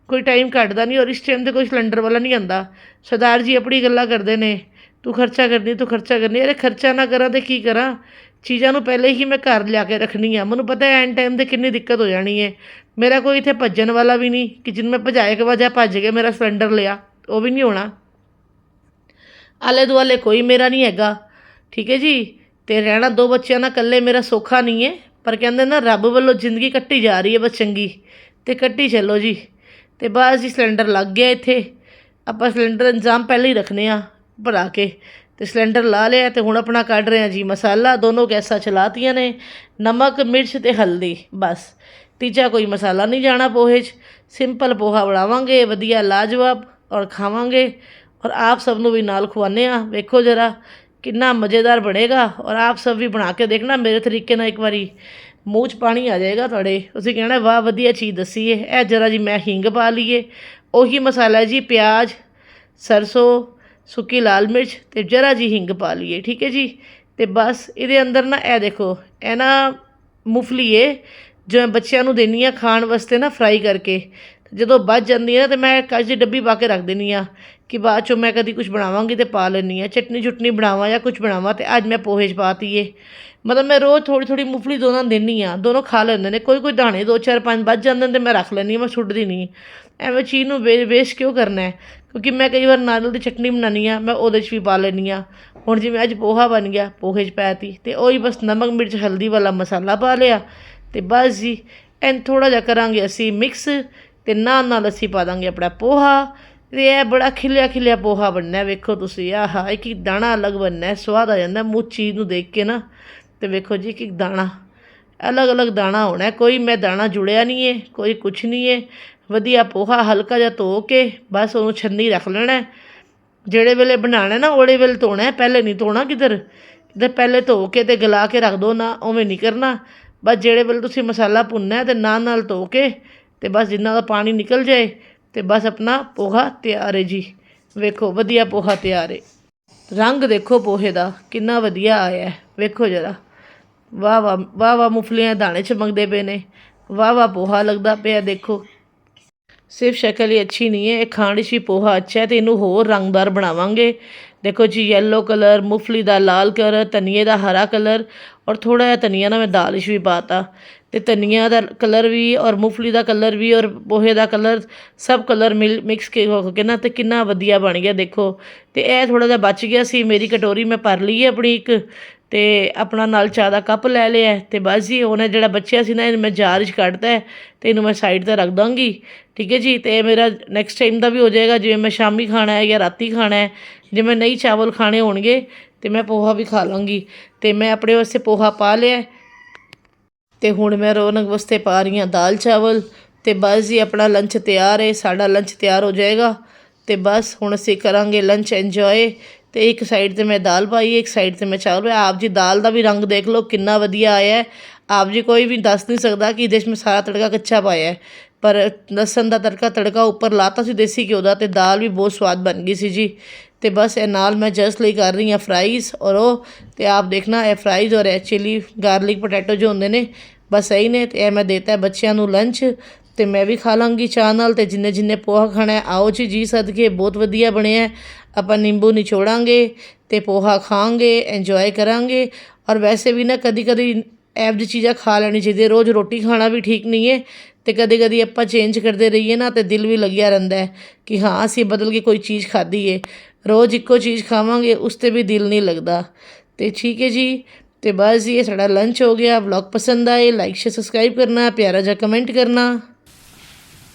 ਕੋਈ ਟਾਈਮ ਘੱਟਦਾ ਨਹੀਂ, ਔਰ ਇਸ ਟਾਈਮ ਤੇ ਕੋਈ ਸਿਲੰਡਰ ਵਾਲਾ ਨਹੀਂ ਆਂਦਾ। ਸਰਦਾਰ ਜੀ ਆਪਣੀ ਗੱਲਾਂ ਕਰਦੇ ਨੇ। ਤੂੰ ਖਰਚਾ ਕਰਨੀ, ਤੂੰ ਖਰਚਾ ਕਰਨੀ। ਅਰੇ ਖਰਚਾ ਨਾ ਕਰਾਂ ਤੇ ਕੀ ਕਰਾਂ? ਚੀਜ਼ਾਂ ਨੂੰ ਪਹਿਲੇ ਹੀ ਮੈਂ ਘਰ ਲਿਆ ਕੇ ਰੱਖਣੀ ਆ। ਮੈਨੂੰ ਪਤਾ ਐਨ ਟਾਈਮ ਤੇ ਕਿੰਨੀ ਦਿੱਕਤ ਹੋ ਜਾਣੀ ਹੈ ਮੇਰਾ ਕੋਈ ਇੱਥੇ ਭੱਜਣ ਵਾਲਾ ਵੀ ਨਹੀਂ। ਕਿ ਜਿਹਨੂੰ ਮੈਂ ਭਜਾਏ ਕੇ ਵਜਾ ਭੱਜ ਕੇ ਮੇਰਾ ਸਿਲੰਡਰ ਲਿਆ। ਉਹ ਵੀ ਨਹੀਂ ਹੋਣਾ। ਆਲੇ ਦੁਆਲੇ ਕੋਈ ਮੇਰਾ ਨਹੀਂ ਹੈਗਾ। ਠੀਕ ਹੈ ਜੀ? ਤੇ ਰਹਿਣਾ ਦੋ ਬੱਚਿਆਂ ਨਾਲ ਇਕੱਲੇ ਮੇਰਾ ਸੌਖਾ ਨਹੀਂ ਹੈ ਪਰ ਕਹਿੰਦੇ ਨਾ, ਰੱਬ ਵੱਲੋਂ ਜ਼ਿੰਦਗੀ ਕੱਟੀ ਜਾ ਰਹੀ ਹੈ ਬਸ ਚੰਗੀ। ਤੇ ਕੱਟੀ ਚੱਲੋ ਜੀ। ਤੇ ਬਸ ਜੀ ਸਿਲੰਡਰ ਲੱਗ ਗਿਆ ਇੱਥੇ। ਆਪਾਂ ਸਿਲੰਡਰ ਇੰਤਜ਼ਾਮ ਪਹਿਲੇ ਹੀ ਰੱਖਨੇ ਆ। ਭਰਾ ਕੇ ਤੇ ਸਿਲੰਡਰ ਲਾ ਲਿਆ ਤੇ ਹੁਣ ਆਪਣਾ ਕੱਢ ਰਹੇ ਆ ਜੀ। ਮਸਾਲਾ ਦੋਨੋਂ ਗੈਸਾਂ ਚਲਾਤੀਆਂ ਨੇ, ਨਮਕ, ਮਿਰਚ ਤੇ ਹਲਦੀ, ਬਸ। ਤੀਜਾ ਕੋਈ ਮਸਾਲਾ ਨਹੀਂ ਜਾਣਾ ਪੋਹੇ 'ਚ। ਸਿੰਪਲ ਪੋਹਾ ਬਣਾਵਾਂਗੇ, ਵਧੀਆ, ਲਾਜਵਾਬ ਔਰ ਖਾਵਾਂਗੇ। ਔਰ ਆਪ ਸਭ ਨੂੰ ਵੀ ਨਾਲ ਖਵਾਉਂਦੇ ਆ ਵੇਖੋ ਜਰਾ ਕਿੰਨਾ ਮਜ਼ੇਦਾਰ ਬਣੇਗਾ। ਔਰ ਆਪ ਸਭ ਵੀ ਬਣਾ ਕੇ ਦੇਖਣਾ। ਮੇਰੇ ਤਰੀਕੇ ਨਾਲ ਇੱਕ ਵਾਰੀ ਮੂੰਹ 'ਚ ਪਾਣੀ ਆ ਜਾਏਗਾ ਤੁਹਾਡੇ। ਤੁਸੀਂ ਕਹਿਣਾ, ਵਾਹ, ਵਧੀਆ ਚੀਜ਼ ਦੱਸੀ ਏ। ਇਹ ਜਰਾ ਜੀ ਮੈਂ ਹਿੰਗ ਪਾ ਲਈਏ। ਉਹੀ ਮਸਾਲਾ ਜੀ, ਪਿਆਜ਼, ਸਰਸੋਂ ਸੁੱਕੀ ਲਾਲ ਮਿਰਚ ਅਤੇ ਜਰਾ ਜੀ ਹਿੰਗ ਪਾ ਲਈਏ, ਠੀਕ ਹੈ ਜੀ? ਅਤੇ ਬਸ ਇਹਦੇ ਅੰਦਰ ਨਾ ਇਹ ਦੇਖੋ, ਇਹ ਨਾ ਮੂੰਗਫਲੀ ਏ, ਜੋ ਮੈਂ ਬੱਚਿਆਂ ਨੂੰ ਦਿੰਦੀ ਹਾਂ ਖਾਣ ਵਾਸਤੇ ਨਾ ਫਰਾਈ ਕਰਕੇ। ਜਦੋਂ ਬਚ ਜਾਂਦੀ ਹੈ ਨਾ ਤੇ ਮੈਂ ਕੱਚ ਦੀ ਡੱਬੀ ਪਾ ਕੇ ਰੱਖ ਦਿੰਦੀ ਹਾਂ ਕਿ ਬਾਅਦ ਚੋਂ ਮੈਂ ਕਦੀ ਕੁਝ ਬਣਾਵਾਂਗੀ ਤੇ ਪਾ ਲੈਂਦੀ ਹਾਂ ਚਟਨੀ ਚੁਟਨੀ ਬਣਾਵਾਂ ਜਾਂ ਕੁਝ ਬਣਾਵਾਂ ਤੇ ਅੱਜ ਮੈਂ ਪੋਹੇ 'ਚ ਪਾਤੀ ਏ। ਮਤਲਬ ਮੈਂ ਰੋਜ਼ ਥੋੜੀ ਥੋੜੀ ਮੂੰਗਫਲੀ ਦੋਨਾਂ ਨੂੰ ਦਿੰਦੀ ਆ, ਦੋਨੋਂ ਖਾ ਲੈਂਦੇ ਨੇ। ਕੋਈ ਕੋਈ ਦਾਣੇ ਦੋ ਚਾਰ ਪੰਜ ਬਚ ਜਾਂਦੇ ਨੇ ਤੇ ਮੈਂ ਰੱਖ ਲੈਂਦੀ ਹਾਂ ਮੈਂ ਸੁੱਟਦੀ ਨਹੀਂ ਐਵੇਂ ਚੀਜ਼ ਨੂੰ ਵੇ ਵੇਸਟ ਕਿਉਂ ਕਰਨਾ ਹੈ? ਕਿਉਂਕਿ ਮੈਂ ਕਈ ਵਾਰ ਨਾਰੀਅਲ ਦੀ ਚਟਨੀ ਬਣਾਉਂਦੀ ਹਾਂ, ਮੈਂ ਉਹਦੇ 'ਚ ਵੀ ਪਾ ਲੈਂਦੀ ਹਾਂ। ਹੁਣ ਜਿਵੇਂ ਅੱਜ ਪੋਹਾ ਬਣ ਗਿਆ, ਪੋਹੇ 'ਚ ਪਾਤੀ, ਤੇ ਉਹੀ ਬਸ ਨਮਕ, ਮਿਰਚ, ਹਲਦੀ ਵਾਲਾ ਮਸਾਲਾ ਪਾ ਲਿਆ। ਅਤੇ ਬਸ ਜੀ, ਐਨ ਥੋੜ੍ਹਾ ਜਿਹਾ ਕਰਾਂਗੇ ਅਸੀਂ ਮਿਕਸ ਅਤੇ ਨਾਲ ਨਾਲ ਅਸੀਂ ਪਾ ਦਾਂਗੇ ਆਪਣਾ ਪੋਹਾ। ਅਤੇ ਇਹ ਬੜਾ ਖਿਲਿਆ ਖਿਲਿਆ ਪੋਹਾ ਬਣਨਾ ਵੇਖੋ ਤੁਸੀਂ, ਆਹਾ, ਇੱਕ ਇੱਕ ਦਾਣਾ ਅਲੱਗ ਬਣਨਾ ਸਵਾਦ ਆ ਜਾਂਦਾ ਮੂੰਹ ਚੀਜ਼ ਨੂੰ ਦੇਖ ਕੇ ਨਾ। ਤੇ ਵੇਖੋ ਜੀ, ਇੱਕ ਇੱਕ ਦਾਣਾ, ਅਲੱਗ-ਅਲੱਗ ਦਾਣਾ ਹੋਣਾ ਕੋਈ ਮੈਂ ਦਾਣਾ ਜੁੜਿਆ ਨਹੀਂ ਹੈ, ਕੋਈ ਕੁਛ ਨਹੀਂ ਹੈ। ਵਧੀਆ ਪੋਹਾ ਹਲਕਾ ਜਿਹਾ ਧੋ ਕੇ ਬਸ ਉਹਨੂੰ ਛੰਨੀ ਰੱਖ ਲੈਣਾ ਜਿਹੜੇ ਵੇਲੇ ਬਣਾਉਣਾ ਨਾ, ਉਹਦੇ ਵੇਲੇ ਧੋਣਾ ਪਹਿਲੇ ਨਹੀਂ ਧੋਣਾ ਕਿਧਰ? ਕਿਧਰ ਪਹਿਲੇ ਧੋ ਕੇ ਤੇ ਗਲਾ ਕੇ ਰੱਖ ਦੋ, ਨਾ ਉਵੇਂ ਨਹੀਂ ਕਰਨਾ। ਬਸ ਜਿਹੜੇ ਵੇਲੇ ਤੁਸੀਂ ਮਸਾਲਾ ਭੁੰਨਣਾ ਹੈ ਤੇ ਨਾਲ ਨਾਲ ਧੋ ਕੇ ਤੇ ਬਸ ਜਿੰਨਾ ਦਾ ਪਾਣੀ ਨਿਕਲ ਜਾਏ ਤੇ ਬਸ ਆਪਣਾ ਪੋਹਾ ਤਿਆਰ ਹੈ ਜੀ। ਵੇਖੋ, ਵਧੀਆ ਪੋਹਾ ਤਿਆਰ ਹੈ। ਰੰਗ ਦੇਖੋ ਪੋਹੇ ਦਾ, ਕਿੰਨਾ ਵਧੀਆ ਆਇਆ ਵੇਖੋ ਜਰਾ। ਵਾਹ ਵਾਹ ਵਾਹ ਵਾਹ ਮੁਫਲੀਆਂ ਦਾਣੇ ਚਮਕਦੇ ਪਏ ਨੇ। ਵਾਹ ਵਾਹ ਪੋਹਾ ਲੱਗਦਾ ਪਿਆ, ਦੇਖੋ। ਸਿਰਫ ਸ਼ਕਲ ਹੀ ਅੱਛੀ ਨਹੀਂ ਹੈ, ਇਹ ਖਾਣ 'ਚ ਵੀ ਪੋਹਾ ਅੱਛਾ ਹੈ ਤੇ ਇਹਨੂੰ ਹੋਰ ਰੰਗਦਾਰ ਬਣਾਵਾਂਗੇ। ਦੇਖੋ ਜੀ ਯੈਲੋ ਕਲਰ ਮੁਫਲੀ ਦਾ ਲਾਲ ਕਲਰ ਧਨੀਏ ਦਾ ਹਰਾ ਕਲਰ ਔਰ ਥੋੜਾ ਜਿਹਾ ਧਨੀਆ ਨਾ ਮੈਂ ਦਾਲਿਸ਼ 'ਚ ਵੀ ਪਾਤਾ। ਤੇ ਧਨੀਆ ਦਾ ਕਲਰ ਵੀ ਔਰ ਮੂੰਗਫਲੀ ਦਾ ਕਲਰ ਵੀ ਔਰ ਪੋਹੇ ਦਾ ਕਲਰ ਸਭ ਕਲਰ ਮਿਲ ਮਿਕਸ ਕੇ ਹੋ ਕੇ ਨਾ ਤੇ ਕਿੰਨਾ ਵਧੀਆ ਬਣ ਗਿਆ ਦੇਖੋ। ਤੇ ਇਹ ਥੋੜਾ ਜਿਹਾ ਬਚ ਗਿਆ ਸੀ, ਮੇਰੀ ਕਟੋਰੀ ਮੈਂ ਭਰ ਲਈ ਹੈ ਆਪਣੀ ਇੱਕ ਅਤੇ ਆਪਣਾ ਨਾਲ ਚਾਹ ਦਾ ਕੱਪ ਲੈ ਲਿਆ ਅਤੇ ਬਸ ਜੀ, ਉਹਨੇ ਜਿਹੜਾ ਬਚਿਆ ਸੀ ਨਾ, ਇਹਨੂੰ ਮੈਂ ਜਾਰ 'ਚ ਕੱਢਤਾ ਹੈ ਇਹਨੂੰ ਮੈਂ ਸਾਈਡ ਤੇ ਰੱਖ ਦਾਂਗੀ। ਠੀਕ ਹੈ ਜੀ? ਅਤੇ ਇਹ ਮੇਰਾ ਨੈਕਸਟ ਟਾਈਮ ਦਾ ਵੀ ਹੋ ਜਾਏਗਾ, ਜਿਵੇਂ ਮੈਂ ਸ਼ਾਮੀ ਖਾਣਾ ਹੈ ਜਾਂ ਰਾਤੀ ਖਾਣਾ ਹੈ। ਜੇ ਮੈਂ ਨਹੀਂ ਚਾਵਲ ਖਾਣੇ ਹੋਣਗੇ, ਤਾਂ ਮੈਂ ਪੋਹਾ ਵੀ ਖਾ ਲਵਾਂਗੀ ਅਤੇ ਮੈਂ ਆਪਣੇ ਵਾਸਤੇ ਪੋਹਾ ਪਾ ਲਿਆ ਅਤੇ ਹੁਣ ਮੈਂ ਰੌਣਕ ਵਾਸਤੇ ਪਾ ਰਹੀ ਹਾਂ ਦਾਲ ਚਾਵਲ। ਅਤੇ ਬਸ ਜੀ, ਆਪਣਾ ਲੰਚ ਤਿਆਰ ਹੈ, ਸਾਡਾ ਲੰਚ ਤਿਆਰ ਹੋ ਜਾਏਗਾ। ਤੇ ਬਸ ਹੁਣ ਅਸੀਂ ਕਰਾਂਗੇ ਲੰਚ ਇੰਜੋਏ ਤੇ ਇੱਕ ਸਾਈਡ ਤੇ ਮੈਂ ਦਾਲ ਪਾਈ, ਇੱਕ ਸਾਈਡ ਤੇ ਮੈਂ ਚਾਵਲ ਪਾਇਆ ਆਪ ਜੀ ਦਾਲ ਦਾ ਵੀ ਰੰਗ ਦੇਖ ਲਓ, ਕਿੰਨਾ ਵਧੀਆ ਆਇਆ ਆਪ ਜੀ ਕੋਈ ਵੀ ਦੱਸ ਨਹੀਂ ਸਕਦਾ ਕਿ ਇਹਦੇ 'ਚ ਮੈਂ ਸਾਰਾ ਤੜਕਾ ਕੱਚਾ ਪਾਇਆ ਪਰ ਲਸਣ ਦਾ ਤੜਕਾ ਤੜਕਾ ਉੱਪਰ ਲਾਤਾ ਸੀ ਦੇਸੀ ਘਿਓ ਦਾ ਤੇ ਦਾਲ ਵੀ ਬਹੁਤ ਸਵਾਦ ਬਣ ਗਈ ਸੀ ਜੀ। ਤੇ ਬਸ ਇਹ ਨਾਲ ਮੈਂ ਜਸਟ ਲਈ ਕਰ ਰਹੀ ਹਾਂ ਫਰਾਈਜ਼ ਔਰ ਉਹ ਤੇ ਆਪ ਦੇਖਣਾ, ਇਹ ਫਰਾਈਜ਼ ਔਰ ਇਹ ਚਿਲੀ ਗਾਰਲਿਕ ਪੋਟੈਟੋ ਜੋ ਹੁੰਦੇ ਨੇ, ਬਸ ਇਹੀ ਨੇ ਤੇ ਇਹ ਮੈਂ ਦੇਤਾ ਬੱਚਿਆਂ ਨੂੰ ਲੰਚ ਤੇ ਮੈਂ ਵੀ ਖਾ ਲਾਂਗੀ ਚਾਹ ਨਾਲ ਤੇ ਜਿੰਨੇ ਜਿੰਨੇ ਪੋਹਾ ਖਾਣਾ ਆਓ ਜੀ ਜੀ ਸਦਕੇ, ਬਹੁਤ ਵਧੀਆ ਬਣਿਆ ਆਪਾਂ ਨਿੰਬੂ ਨਿਚੋੜਾਂਗੇ ਤੇ ਪੋਹਾ ਖਾਵਾਂਗੇ ਇੰਜੋਏ ਕਰਾਂਗੇ। ਔਰ ਵੈਸੇ ਵੀ ਨਾ ਕਦੀ ਕਦੀ ਇਹੋ ਦੀ ਚੀਜ਼ਾਂ ਖਾ ਲੈਣੀ ਚਾਹੀਦੀ ਰੋਜ਼ ਰੋਟੀ ਖਾਣਾ ਵੀ ਠੀਕ ਨਹੀਂ ਹੈ ਤੇ ਕਦੇ ਕਦੀ ਆਪਾਂ ਚੇਂਜ ਕਰਦੇ ਰਹੀਏ ਨਾ, ਤੇ ਦਿਲ ਵੀ ਲੱਗਿਆ ਰਹਿੰਦਾ ਹੈ ਕਿ ਹਾਂ, ਅਸੀਂ ਬਦਲ ਕੇ ਕੋਈ ਚੀਜ਼ ਖਾਧੀ ਏ ਰੋਜ਼ ਇੱਕੋ ਚੀਜ਼ ਖਾਵਾਂਗੇ, ਉਸ ਤੇ ਵੀ ਦਿਲ ਨਹੀਂ ਲੱਗਦਾ। ਤੇ ਠੀਕ ਹੈ ਜੀ, ਤੇ ਬਸ ਜੀ, ਇਹ ਸਾਡਾ ਲੰਚ ਹੋ ਗਿਆ। ਵਲੌਗ ਪਸੰਦ ਆਏ ਲਾਈਕ ਸ਼ੇਅਰ ਸਬਸਕ੍ਰਾਈਬ ਕਰਨਾ, ਪਿਆਰਾ ਜਿਹਾ ਕਮੈਂਟ ਕਰਨਾ।